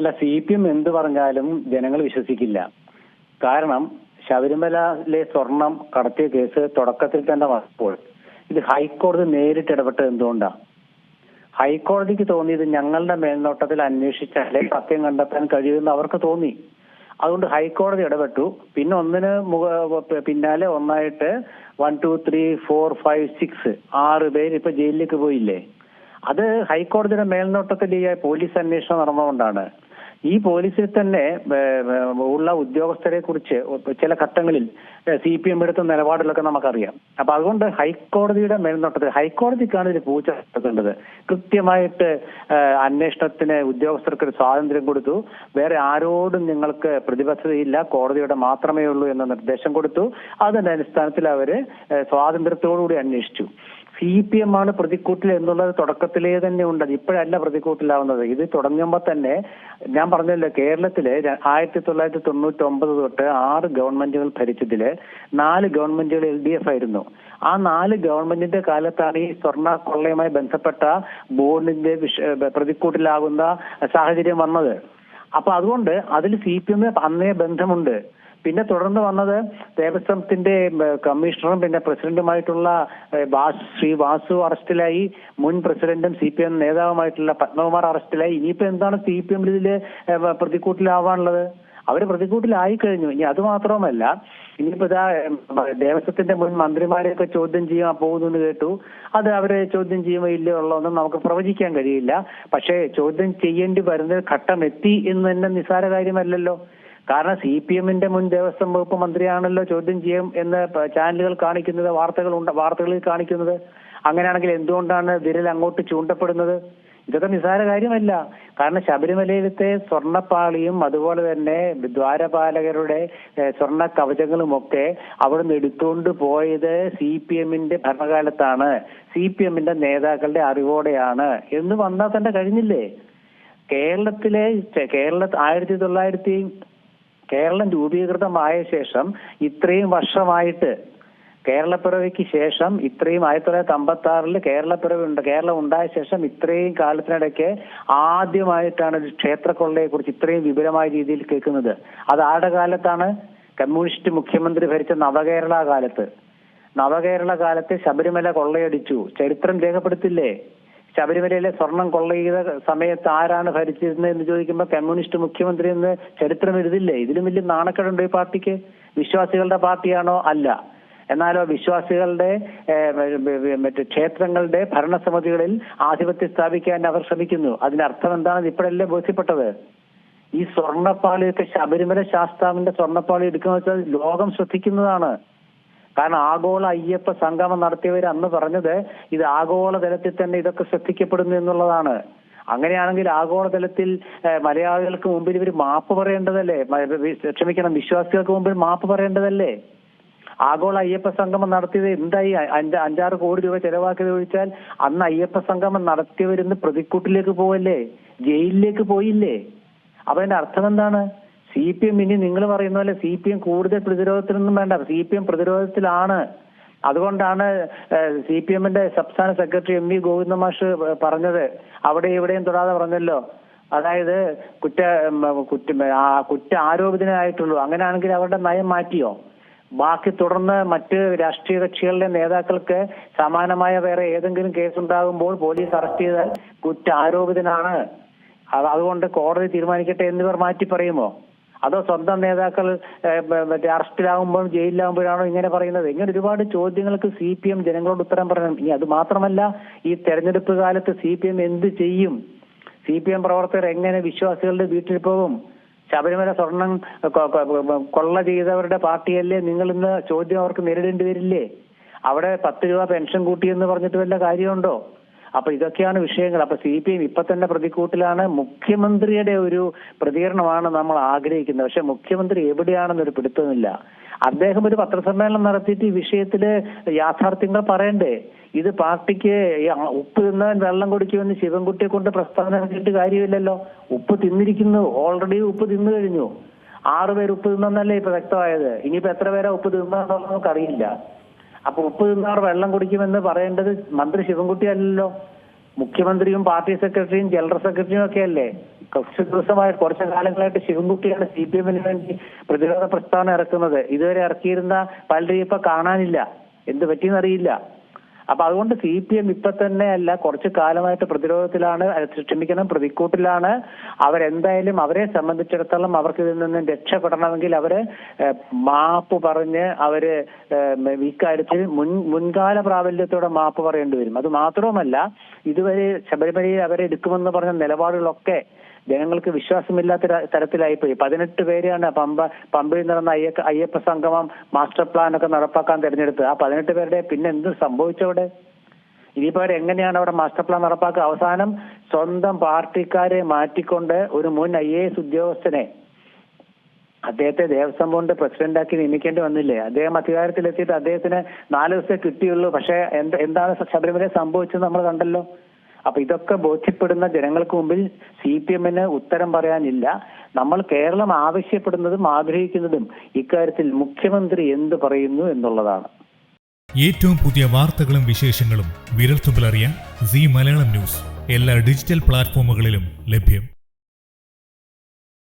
അല്ല C P M എന്ത് പറഞ്ഞാലും ജനങ്ങൾ വിശ്വസിക്കില്ല. കാരണം ശബരിമലയിലെ സ്വർണം കടത്തിയ കേസ് തുടക്കത്തിൽ തന്നെ വന്നപ്പോൾ ഇത് ഹൈക്കോടതി നേരിട്ട് ഇടപെട്ടത് എന്തുകൊണ്ടാ? ഹൈക്കോടതിക്ക് തോന്നിയത് ഞങ്ങളുടെ മേൽനോട്ടത്തിൽ അന്വേഷിച്ചാലേ സത്യം കണ്ടെത്താൻ കഴിയുമെന്ന് അവർക്ക് തോന്നി. അതുകൊണ്ട് ഹൈക്കോടതി ഇടപെട്ടു. പിന്നെ ഒന്നിന് പിന്നാലെ ഒന്നായിട്ട് one two three four five six ആറ് പേര് ഇപ്പൊ ജയിലിലേക്ക് പോയില്ലേ? അത് ഹൈക്കോടതിയുടെ മേൽനോട്ടത്തിൽ ഈ പോലീസ് അന്വേഷണം നടന്നുകൊണ്ടാണ് ഈ പോലീസിൽ തന്നെ ഉള്ള ഉദ്യോഗസ്ഥരെ കുറിച്ച് ചില ഘട്ടങ്ങളിൽ സി പി എം എടുത്ത നിലപാടിലൊക്കെ നമുക്കറിയാം. അപ്പൊ അതുകൊണ്ട് ഹൈക്കോടതിയുടെ മേൽനോട്ടത്തിൽ ഹൈക്കോടതിക്കാണ് ഇതിൽ പൂച്ച നടത്തേണ്ടത് കൃത്യമായിട്ട് അന്വേഷണത്തിന് ഉദ്യോഗസ്ഥർക്ക് ഒരു സ്വാതന്ത്ര്യം കൊടുത്തു. വേറെ ആരോടും നിങ്ങൾക്ക് പ്രതിബദ്ധതയില്ല. കോടതിയുടെ മാത്രമേ ഉള്ളൂ എന്ന നിർദ്ദേശം കൊടുത്തു. അതിന്റെ അടിസ്ഥാനത്തിൽ അവർ സ്വാതന്ത്ര്യത്തോടുകൂടി അന്വേഷിച്ചു. സി പി എം ആണ് പ്രതിക്കൂട്ടിൽ എന്നുള്ളത് തുടക്കത്തിലേ തന്നെ ഉണ്ട് അത് ഇപ്പോഴല്ല പ്രതിക്കൂട്ടിലാവുന്നത്. ഇത് തുടങ്ങുമ്പോൾ തന്നെ ഞാൻ പറഞ്ഞല്ലോ കേരളത്തിൽ ആയിരത്തി തൊള്ളായിരത്തി തൊണ്ണൂറ്റി ഒമ്പത് തൊട്ട് ആറ് ഗവൺമെന്റുകൾ ഭരിച്ചതിൽ നാല് ഗവൺമെന്റുകൾ എൽ ഡി എഫ് ആയിരുന്നു. ആ നാല് ഗവൺമെന്റിന്റെ കാലത്താണ് ഈ സ്വർണ കൊള്ളയുമായി ബന്ധപ്പെട്ട ബോർഡിന്റെ പ്രതിക്കൂട്ടിലാകുന്ന സാഹചര്യം വന്നത്. അപ്പൊ അതുകൊണ്ട് അതിൽ സി പി എമ്മിന് അന്നേ ബന്ധമുണ്ട്. പിന്നെ തുടർന്ന് വന്നത് ദേവസ്വത്തിന്റെ കമ്മീഷണറും പിന്നെ പ്രസിഡന്റുമായിട്ടുള്ള ശ്രീ വാസു അറസ്റ്റിലായി. മുൻ പ്രസിഡന്റും സി പി എം നേതാവുമായിട്ടുള്ള പത്മകുമാർ അറസ്റ്റിലായി. ഇനിയിപ്പോ എന്താണ് സി പി എം ഏഹ്, പ്രതിക്കൂട്ടിലാവാനുള്ളത്? അവർ പ്രതിക്കൂട്ടിലായി കഴിഞ്ഞു ഇനി അത് മാത്രവുമല്ല ഇനിയിപ്പോ ഇതാ ദേവസ്വത്തിന്റെ മുൻ മന്ത്രിമാരെയൊക്കെ ചോദ്യം ചെയ്യാൻ പോകുന്നു കേട്ടു. അത് അവരെ ചോദ്യം ചെയ്യുമോ ഇല്ലയോ ഉള്ളതൊന്നും നമുക്ക് പ്രവചിക്കാൻ കഴിയില്ല. പക്ഷേ ചോദ്യം ചെയ്യേണ്ടി വരുന്ന ഘട്ടം എത്തി എന്ന് തന്നെ നിസ്സാര കാര്യമല്ലല്ലോ. കാരണം സി പി എമ്മിന്റെ മുൻ ദേവസ്വം വകുപ്പ് മന്ത്രിയാണല്ലോ ചോദ്യം ചെയ്യും എന്ന് ചാനലുകൾ കാണിക്കുന്നത് വാർത്തകൾ വാർത്തകളിൽ കാണിക്കുന്നത്. അങ്ങനെയാണെങ്കിൽ എന്തുകൊണ്ടാണ് വിരൽ അങ്ങോട്ട് ചൂണ്ടപ്പെടുന്നത്? ഇതൊക്കെ നിസ്സാര കാര്യമല്ല. കാരണം ശബരിമലയിലത്തെ സ്വർണപ്പാളിയും അതുപോലെ തന്നെ ദ്വാരപാലകരുടെ സ്വർണ സ്വർണ കവചങ്ങളും ഒക്കെ അവിടുന്ന് എടുത്തുകൊണ്ട് പോയത് സി പി എമ്മിന്റെ ഭരണകാലത്താണ്. സി പി എമ്മിന്റെ നേതാക്കളുടെ അറിവോടെയാണ്. എന്ന് വന്നാൽ തന്നെ കഴിഞ്ഞില്ലേ? കേരളത്തിലെ കേരള ആയിരത്തി തൊള്ളായിരത്തി കേരളം രൂപീകൃതമായ ശേഷം ഇത്രയും വർഷമായിട്ട് കേരളപ്പിറവിക്ക് ശേഷം ഇത്രയും ആയിരത്തി തൊള്ളായിരത്തി അമ്പത്തി ആറിൽ കേരളപ്പിറവി ഉണ്ട് കേരളം ഉണ്ടായ ശേഷം ഇത്രയും കാലത്തിനിടയ്ക്ക് ആദ്യമായിട്ടാണ് ഒരു ക്ഷേത്രക്കൊള്ളയെ കുറിച്ച് ഇത്രയും വിപുലമായ രീതിയിൽ കേൾക്കുന്നത്. അത് ആരുടെ കാലത്താണ്? കമ്മ്യൂണിസ്റ്റ് മുഖ്യമന്ത്രി ഭരിച്ച നവകേരള കാലത്ത്. നവകേരള കാലത്ത് ശബരിമല കൊള്ളയടിച്ചു. ചരിത്രം രേഖപ്പെടുത്തില്ലേ? ശബരിമലയിലെ സ്വർണം കൊള്ള ചെയ്ത സമയത്ത് ആരാണ് ഭരിച്ചിരുന്നത് എന്ന് ചോദിക്കുമ്പോൾ കമ്മ്യൂണിസ്റ്റ് മുഖ്യമന്ത്രി എന്ന് ചരിത്രം എഴുതില്ലേ? ഇതിലും വലിയ നാണക്കേടുണ്ടോ ഈ പാർട്ടിക്ക്. വിശ്വാസികളുടെ പാർട്ടിയാണോ അല്ല. എന്നാലോ വിശ്വാസികളുടെ മറ്റ് ക്ഷേത്രങ്ങളുടെ ഭരണസമിതികളിൽ ആധിപത്യം സ്ഥാപിക്കാൻ അവർ ശ്രമിക്കുന്നു. അതിനർത്ഥം എന്താണെന്ന് ഇപ്പോഴല്ലേ ബോധ്യപ്പെട്ടത്? ഈ സ്വർണപ്പാളിയൊക്കെ ശബരിമല ശാസ്താവിന്റെ സ്വർണപ്പാളി എടുക്കുന്ന വെച്ചാൽ ലോകം ശ്രദ്ധിക്കുന്നതാണ്. കാരണം ആഗോള അയ്യപ്പ സംഗമം നടത്തിയവർ അന്ന് പറഞ്ഞത് ഇത് ആഗോള തലത്തിൽ തന്നെ ഇതൊക്കെ ശ്രദ്ധിക്കപ്പെടുന്നു എന്നുള്ളതാണ്. അങ്ങനെയാണെങ്കിൽ ആഗോളതലത്തിൽ മലയാളികൾക്ക് മുമ്പിൽ ഇവർ മാപ്പ് പറയേണ്ടതല്ലേ? ക്ഷമിക്കണം വിശ്വാസികൾക്ക് മുമ്പിൽ മാപ്പ് പറയേണ്ടതല്ലേ? ആഗോള അയ്യപ്പ സംഗമം നടത്തിയത് എന്തായി? അഞ്ച് അഞ്ചാറ് കോടി രൂപ ചെലവാക്കിയത് ഒഴിച്ചാൽ അന്ന് അയ്യപ്പ സംഗമം നടത്തിയവരിന്ന് പ്രതിക്കൂട്ടിലേക്ക് പോവല്ലേ? ജയിലിലേക്ക് പോയില്ലേ? അപ്പൊ അതിന്റെ അർത്ഥം എന്താണ് സി പി എം ഇനി നിങ്ങൾ പറയുന്ന പോലെ സി പി എം കൂടുതൽ പ്രതിരോധത്തിനൊന്നും വേണ്ട. സി പി എം പ്രതിരോധത്തിലാണ്. അതുകൊണ്ടാണ് സി പി എമ്മിന്റെ സംസ്ഥാന സെക്രട്ടറി എം വി ഗോവിന്ദ മാഷ് പറഞ്ഞത്. അവിടെ ഇവിടെയും തൊടാതെ പറഞ്ഞല്ലോ. അതായത് കുറ്റ കുറ്റ കുറ്റ ആരോപിതനായിട്ടുള്ളൂ. അങ്ങനെയാണെങ്കിൽ അവരുടെ നയം മാറ്റിയോ? ബാക്കി തുടർന്ന് മറ്റ് രാഷ്ട്രീയ കക്ഷികളുടെ നേതാക്കൾക്ക് സമാനമായ വേറെ ഏതെങ്കിലും കേസ് ഉണ്ടാകുമ്പോൾ പോലീസ് അറസ്റ്റ് ചെയ്താൽ കുറ്റ ആരോപിതനാണ് അതുകൊണ്ട് കോടതി തീരുമാനിക്കട്ടെ എന്നിവർ മാറ്റി പറയുമോ? അതോ സ്വന്തം നേതാക്കൾ മറ്റേ അറസ്റ്റിലാകുമ്പോൾ ജയിലിലാകുമ്പോഴാണോ ഇങ്ങനെ പറയുന്നത്? ഇങ്ങനെ ഒരുപാട് ചോദ്യങ്ങൾക്ക് സി പി എം ജനങ്ങളോട് ഉത്തരം പറയണം. ഇനി അത് മാത്രമല്ല ഈ തെരഞ്ഞെടുപ്പ് കാലത്ത് സി പി എം എന്ത് ചെയ്യും? സി പി എം പ്രവർത്തകർ എങ്ങനെ വിശ്വാസികളുടെ വീട്ടിൽ പോകും? ശബരിമല സ്വർണം കൊള്ള ചെയ്തവരുടെ പാർട്ടിയല്ലേ നിങ്ങൾ ഇന്ന് ചോദ്യം അവർക്ക് നേരിടേണ്ടി വരില്ലേ? അവിടെ പത്ത് രൂപ പെൻഷൻ കൂട്ടിയെന്ന് പറഞ്ഞിട്ട് വല്ല കാര്യമുണ്ടോ? അപ്പൊ ഇതൊക്കെയാണ് വിഷയങ്ങൾ. അപ്പൊ സി പി എം ഇപ്പൊ തന്നെ പ്രതിക്കൂട്ടിലാണ്. മുഖ്യമന്ത്രിയുടെ ഒരു പ്രതികരണമാണ് നമ്മൾ ആഗ്രഹിക്കുന്നത്. പക്ഷെ മുഖ്യമന്ത്രി എവിടെയാണെന്നൊരു പിടുത്തമില്ല അദ്ദേഹം ഒരു പത്രസമ്മേളനം നടത്തിയിട്ട് ഈ വിഷയത്തിൽ യാഥാർത്ഥ്യങ്ങൾ പറയണ്ടേ? ഇത് പാർട്ടിക്ക് ഉപ്പ് തിന്നവൻ വെള്ളം കുടിക്കുമെന്ന് ശിവൻകുട്ടിയെ കൊണ്ട് പ്രസ്താവന നടത്തിയിട്ട് കാര്യമില്ലല്ലോ. ഉപ്പ് തിന്നിരിക്കുന്നു. ഓൾറെഡി ഉപ്പ് തിന്നു കഴിഞ്ഞു. ആറുപേർ ഉപ്പ് തിന്നെന്നല്ലേ ഇപ്പൊ വ്യക്തമായത്? ഇനിയിപ്പോ എത്ര പേരാ ഉപ്പ് തിന്നാന്നുള്ളത് നമുക്കറിയില്ല. അപ്പൊ ഉപ്പ് തിന്നവർ വെള്ളം കുടിക്കുമെന്ന് പറയേണ്ടത് മന്ത്രി ശിവൻകുട്ടി അല്ലല്ലോ. മുഖ്യമന്ത്രിയും പാർട്ടി സെക്രട്ടറിയും ജനറൽ സെക്രട്ടറിയും ഒക്കെ അല്ലേ? കുറച്ച് ദിവസമായി കുറച്ച് കാലങ്ങളായിട്ട് ശിവൻകുട്ടിയാണ് സി പി എമ്മിന് വേണ്ടി പ്രതിരോധ പ്രസ്താവന ഇറക്കുന്നത്. ഇതുവരെ ഇറക്കിയിരുന്ന പലരെയും ഇപ്പൊ കാണാനില്ല. എന്ത് പറ്റിയെന്നറിയില്ല അപ്പൊ അതുകൊണ്ട് സി പി എം ഇപ്പൊ തന്നെ അല്ല കുറച്ച് കാലമായിട്ട് പ്രതിരോധത്തിലാണ് ക്ഷമിക്കണം പ്രതിക്കൂട്ടിലാണ്. അവരെന്തായാലും അവരെ സംബന്ധിച്ചിടത്തോളം അവർക്ക് ഇതിൽ നിന്ന് രക്ഷപ്പെടണമെങ്കിൽ അവർ മാപ്പ് പറഞ്ഞ് അവർ ഇക്കാര്യത്തിൽ മുൻ മുൻകാല പ്രാബല്യത്തോടെ മാപ്പ് പറയേണ്ടി വരും. അത് മാത്രവുമല്ല ഇതുവരെ ശബരിമലയിൽ അവരെ എടുക്കുമെന്ന് പറഞ്ഞ നിലപാടുകളൊക്കെ ജനങ്ങൾക്ക് വിശ്വാസമില്ലാത്ത തരത്തിലായി തരത്തിലായിപ്പോയി. പതിനെട്ട് പേരെയാണ് പമ്പ പമ്പയിൽ നടന്ന അയ്യപ്പ അയ്യപ്പ സംഗമം മാസ്റ്റർ പ്ലാൻ ഒക്കെ നടപ്പാക്കാൻ തിരഞ്ഞെടുത്ത് ആ പതിനെട്ട് പേരുടെ പിന്നെ എന്ത് സംഭവിച്ചവിടെ ഇനിയിപ്പോ എങ്ങനെയാണ് അവിടെ മാസ്റ്റർ പ്ലാൻ നടപ്പാക്കുക? അവസാനം സ്വന്തം പാർട്ടിക്കാരെ മാറ്റിക്കൊണ്ട് ഒരു മുൻ ഐ എ എസ് ഉദ്യോഗസ്ഥനെ അദ്ദേഹത്തെ ദേവസ്വം ബോർഡ് പ്രസിഡന്റാക്കി നിയമിക്കേണ്ടി വന്നില്ലേ? അദ്ദേഹം അധികാരത്തിലെത്തിയിട്ട് അദ്ദേഹത്തിന് നാല് ദിവസത്തെ കിട്ടിയുള്ളൂ. പക്ഷെ എന്ത് എന്താണ് ശബരിമല സംഭവിച്ചത് നമ്മൾ കണ്ടല്ലോ? അപ്പൊ ഇതൊക്കെ ബോധ്യപ്പെടുന്ന ജനങ്ങൾക്ക് മുമ്പിൽ സി പി എമ്മിന് ഉത്തരം പറയാനില്ല. നമ്മൾ കേരളം ആവശ്യപ്പെടുന്നതും ആഗ്രഹിക്കുന്നതും ഇക്കാര്യത്തിൽ മുഖ്യമന്ത്രി എന്ത് പറയുന്നു എന്നുള്ളതാണ്. ഏറ്റവും പുതിയ വാർത്തകളും വിശേഷങ്ങളും വിരൽത്തുമ്പിലറിയാൻ സി മലയാളം ന്യൂസ്. എല്ലാ ഡിജിറ്റൽ പ്ലാറ്റ്ഫോമുകളിലും ലഭ്യം.